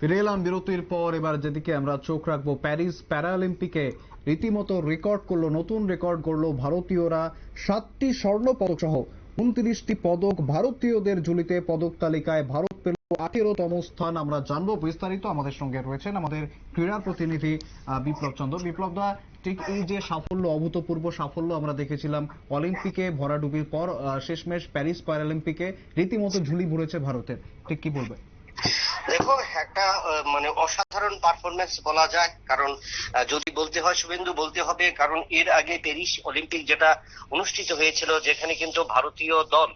ফিরে এলাম বিরতির পর এবার যেদিকে আমরা চোখ রাখব, প্যারিস প্যারালিম্পিকে। রীতিমতো রেকর্ড করল, নতুন রেকর্ড করল ভারতীয়রা। সাতটি স্বর্ণ পদক সহ উনত্রিশটি পদক ভারতীয়দের ঝুলিতে পদক তালিকায় ভারত পেল আঠেরোতম স্থান। আমরা জানব বিস্তারিত, আমাদের সঙ্গে রয়েছেন আমাদের ক্রীড়া প্রতিনিধি বিপ্লব চন্দ্র। বিপ্লব দা, ঠিক এই যে সাফল্য, অভূতপূর্ব সাফল্য আমরা দেখেছিলাম অলিম্পিকে ভরাডুবির পর শেষমেশ প্যারিস প্যারালিম্পিকে। রীতিমতো ঝুলি ভরেছে ভারতের। ঠিক কি বলবে দেখো, একটা মানে অসাধারণ পারফরমেন্স বলা যায়। কারণ যদি বলতে হয় শুভেন্দু, বলতে হবে, কারণ এর আগে প্যারিস অলিম্পিক যেটা অনুষ্ঠিত হয়েছিল, যেখানে কিন্তু ভারতীয় দল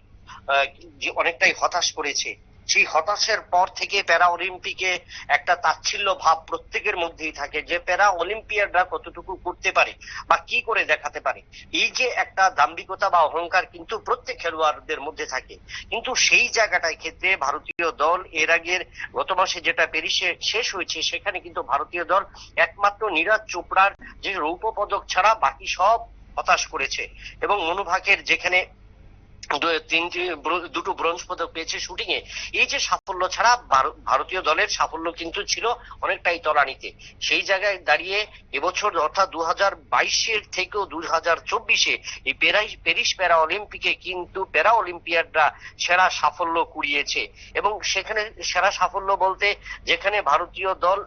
অনেকটাই হতাশ করেছে। সেই হতাশের পর থেকে প্যারা অলিম্পিকে একটা তাচ্ছিল্য ভাব প্রত্যেকের মধ্যেই থাকে যে প্যারা অলিম্পিয়াডরা কতটুকু করতে পারে বা কি করে দেখাতে পারে। এই যে একটা দাম্ভিকতা বা অহংকার কিন্তু প্রত্যেক খেলোয়াড়দের মধ্যে থাকে। কিন্তু সেই জায়গাটায় ক্ষেত্রে ভারতীয় দল এর আগের গত মাসে যেটা প্যারিসে শেষ হয়েছে, সেখানে কিন্তু ভারতীয় দল একমাত্র নীরাজ চোপড়ার যে রৌপ্য পদক ছাড়া বাকি সব হতাশ করেছে। এবং মনুভাগের যেখানে তিনটি দুটো ব্রোঞ্জ পদক পেয়েছে শুটিং এ এই যে সাফল্য ছাড়া ভারতীয় দলের সাফল্য কিন্তু ছিল অনেকটাই তলানিতে। সেই জায়গায় দাঁড়িয়ে এবছর অর্থাৎ দু হাজার বাইশের থেকেও দু হাজার চব্বিশে এই প্যারিস প্যারা অলিম্পিকে কিন্তু প্যারা অলিম্পিয়াডরা সেরা সাফল্য কুড়িয়েছে। এবং সেখানে সেরা সাফল্য বলতে যেখানে ভারতীয় দল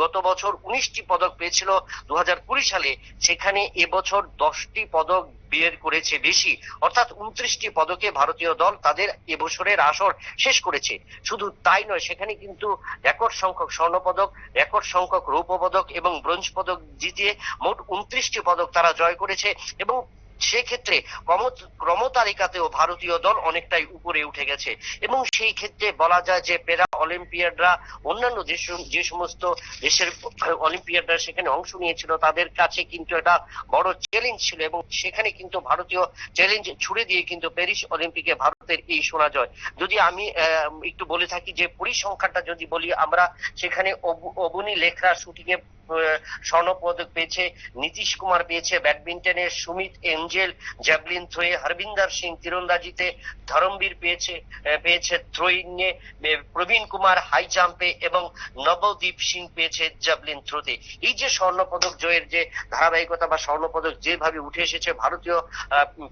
গত বছর উনিশটি পদক পেয়েছিল দু হাজার কুড়ি সালে, সেখানে এবছর দশটি পদক বের করেছে বেশি। অর্থাৎ উনত্রিশটি পদকে ভারতীয় দল তাদের এবছরের আসর শেষ করেছে। শুধু তাই নয়, সেখানে কিন্তু রেকর্ড সংখ্যক স্বর্ণ পদক রেকর্ড সংখ্যক রৌপ্য পদক এবং ব্রোঞ্জ পদক জিতিয়ে মোট উনত্রিশটি পদক তারা জয় করেছে এবং সেক্ষেত্রে ক্রমতালিকাতেও ভারতীয় দল অনেকটাই উপরে উঠে গেছে। এবং সেই ক্ষেত্রে বলা যায় যে প্যারা অলিম্পিয়াডরা, অন্যান্য যে যে সমস্ত দেশের অলিম্পিয়াডরা সেখানে অংশ নিয়েছিল, তাদের কাছে কিন্তু এটা বড় চ্যালেঞ্জ ছিল এবং সেখানে কিন্তু ভারতীয় চ্যালেঞ্জ ছুড়ে দিয়ে কিন্তু প্যারিস অলিম্পিকে ভারতের এই সোনা জয় যদি আমি একটু বলে থাকি যে পরিসংখ্যানটা যদি বলি, আমরা সেখানে অবু- অবনী লেখরা শুটিং এ স্বর্ণ পদক পেয়েছে, নীতিশ কুমার পেয়েছে ব্যাডমিন্টনে সুমিত এঞ্জেল, জ্যাভলিন থ্রোয়ে, হরবিন্দর সিং তীরন্দাজিতে, ধরমবীর পেয়েছে পেয়েছে থ্রোইংয়ে প্রবীণ কুমার হাই জাম্পে এবং নবদীপ সিং পেয়েছে জ্যাভলিন থ্রোতে। এই যে স্বর্ণ পদক জয়ের যে ধারাবাহিকতা বা স্বর্ণ পদক যেভাবে উঠে এসেছে, ভারতীয়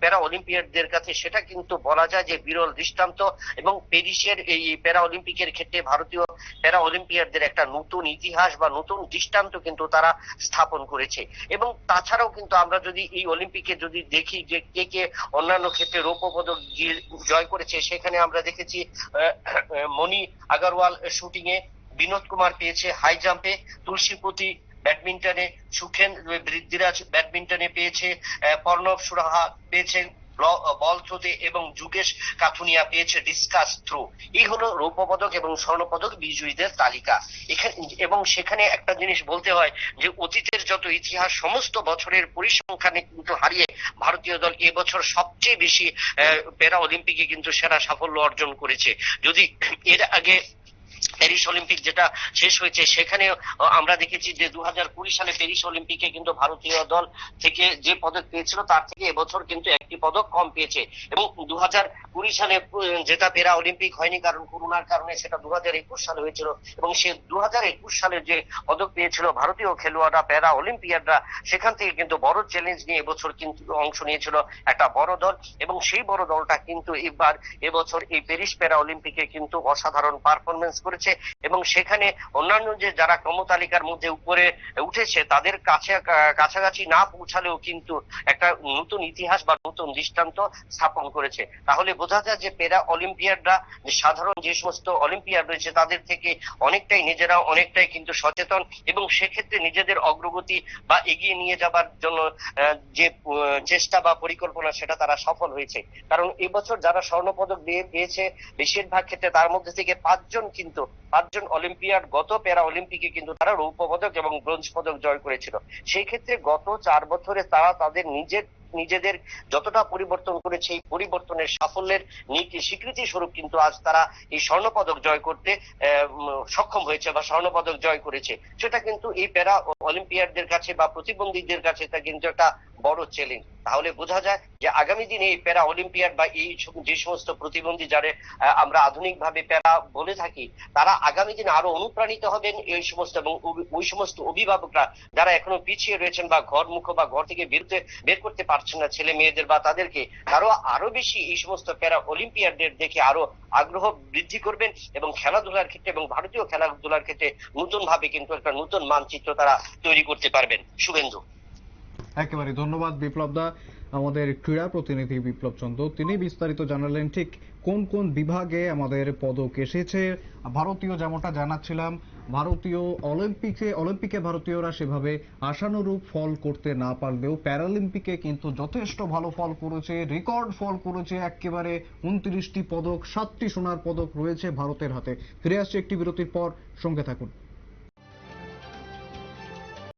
প্যারা অলিম্পিয়াডদের কাছে, সেটা কিন্তু বলা যায় যে বিরল দৃষ্টান্ত এবং প্যারিসের এই প্যারা অলিম্পিকের ক্ষেত্রে ভারতীয় প্যারা অলিম্পিয়াডদের একটা নতুন ইতিহাস বা নতুন দৃষ্টান্ত কিন্তু তারা স্থাপন করেছে। এবং তাছাড়াও কিন্তু আমরা যদি এই অলিম্পিকে যদি দেখি যে কে কে অন্যান্য ক্ষেত্রে রৌপ্য পদক জয় করেছে, সেখানে আমরা দেখেছি মণি আগারওয়াল শুটিং এ বিনোদ কুমার পেয়েছে হাই জাম্পে, তুলসীপতি ব্যাডমিন্টনে, সুখেন বৃদ্ধিরাজ ব্যাডমিন্টনে পেয়েছে পর্ণব সুরাহা পেয়েছে ব্ল- থ্রোতে এবং যুগেশ কাথুনিয়া পেয়েছে ডিসকাস থ্রো এই হলো রৌপ্য পদক এবং স্বর্ণ পদক বিজয়ীদের তালিকা। এখানে এবং সেখানে একটা জিনিস বলতে হয় যে, অতীতের যত ইতিহাস, সমস্ত বছরের পরিসংখ্যানে কিন্তু হারিয়ে ভারতীয় দল এবছর সবচেয়ে বেশি প্যারা অলিম্পিকে কিন্তু সেরা সাফল্য অর্জন করেছে। যদি এর আগে প্যারিস অলিম্পিক যেটা শেষ হয়েছে, সেখানে আমরা দেখেছি যে দু হাজার কুড়ি সালে প্যারিস অলিম্পিকে কিন্তু ভারতীয় দল থেকে যে পদক পেয়েছিল, তার থেকে এবছর কিন্তু একটি পদক কম পেয়েছে। এবং দু হাজার কুড়ি সালে যেটা প্যারা অলিম্পিক হয়নি কারণ করোনার কারণে, সেটা দু হাজার একুশ সালে হয়েছিল। এবং সে দু হাজার একুশ সালে যে পদক পেয়েছিল ভারতীয় খেলোয়াড়রা, প্যারা অলিম্পিয়াডরা, সেখান থেকে কিন্তু বড় চ্যালেঞ্জ নিয়ে এবছর কিন্তু অংশ নিয়েছিল একটা বড় দল। এবং সেই বড় দলটা কিন্তু এবার এবছর এই প্যারিস প্যারা অলিম্পিকে কিন্তু অসাধারণ পারফরমেন্স করেছে। এবং সেখানে অন্যান্য যে যারা ক্রমতালিকার মধ্যে উপরে উঠেছে, তাদের কাছে কাছাকাছি না পৌঁছালেও কিন্তু একটা নতুন ইতিহাস বা নতুন দৃষ্টান্ত স্থাপন করেছে। তাহলে বোঝা যায় যে পেরা অলিম্পিয়াডরা সাধারণ যে সমস্ত অলিম্পিয়াড রয়েছে, তাদের থেকে অনেকটাই নিজেরা, অনেকটাই কিন্তু সচেতন এবং সেক্ষেত্রে নিজেদের অগ্রগতি বা এগিয়ে নিয়ে যাবার জন্য যে চেষ্টা বা পরিকল্পনা, সেটা তারা সফল হয়েছে। কারণ এবছর যারা স্বর্ণপদক দিয়ে, পেয়েছে, বেশিরভাগ ক্ষেত্রে তার মধ্যে থেকে পাঁচজন কিন্তু পাঁচজন অলিম্পিয়াড, গত প্যারা অলিম্পিকে কিন্তু তারা রৌপ্য পদক এবং ব্রোঞ্জ পদক জয় করেছিল। সেই ক্ষেত্রে গত চার বছরে তারা তাদের নিজের, নিজেদের যতটা পরিবর্তন করেছে, এই পরিবর্তনের সাফল্যের নীতি স্বীকৃতি স্বরূপ কিন্তু আজ তারা এই স্বর্ণপদক জয় করতে সক্ষম হয়েছে বা স্বর্ণপদক জয় করেছে। সেটা কিন্তু এই প্যারা অলিম্পিয়াডদের কাছে বা প্রতিবন্ধীদের কাছে তা কিন্তু একটা বড় চ্যালেঞ্জ তাহলে বোঝা যায় যে আগামী দিনে এই প্যারা অলিম্পিয়াড বা এই যে সমস্ত প্রতিবন্ধী যারা আমরা আধুনিকভাবে প্যারা বলে থাকি, তারা আগামী দিনে আরও অনুপ্রাণিত হবেন এই সমস্ত এবং ওই- সমস্ত অভিভাবকরা যারা এখনও পিছিয়ে রয়েছেন বা ঘর মুখ বা ঘর থেকে বেরোতে, বের করতে পারছেন না ছেলে মেয়েদের বা তাদেরকে, তারও আরও বেশি এই সমস্ত প্যারা অলিম্পিয়াডদের দেখে আরও আগ্রহ বৃদ্ধি করবেন এবং খেলাধুলার ক্ষেত্রে এবং ভারতীয় খেলাধুলার ক্ষেত্রে নতুন ভাবে কিন্তু একটা নতুন মানচিত্র তারা তৈরি করতে পারবেন। শুভেন্দু। একেবারে ধন্যবাদ, বিপ্লব দা। আমাদের ক্রীড়া প্রতিনিধি বিপ্লব চন্দ্র, তিনি বিস্তারিত জানালেন ঠিক কোন কোন বিভাগে আমাদের পদক এসেছে। ভারতীয় যেমনটা জানাচ্ছিলাম, ভারতীয় অলিম্পিকে অলিম্পিকে ভারতীয়রা সেভাবে আশানুরূপ ফল করতে না পারলেও প্যারালিম্পিকে কিন্তু যথেষ্ট ভালো ফল করেছে, রেকর্ড ফল করেছে, একেবারে উনত্রিশটি পদক, সাতটি সোনার পদক রয়েছে ভারতের হাতে। ফিরে আসছে একটি বিরতির পর, সঙ্গে থাকুন।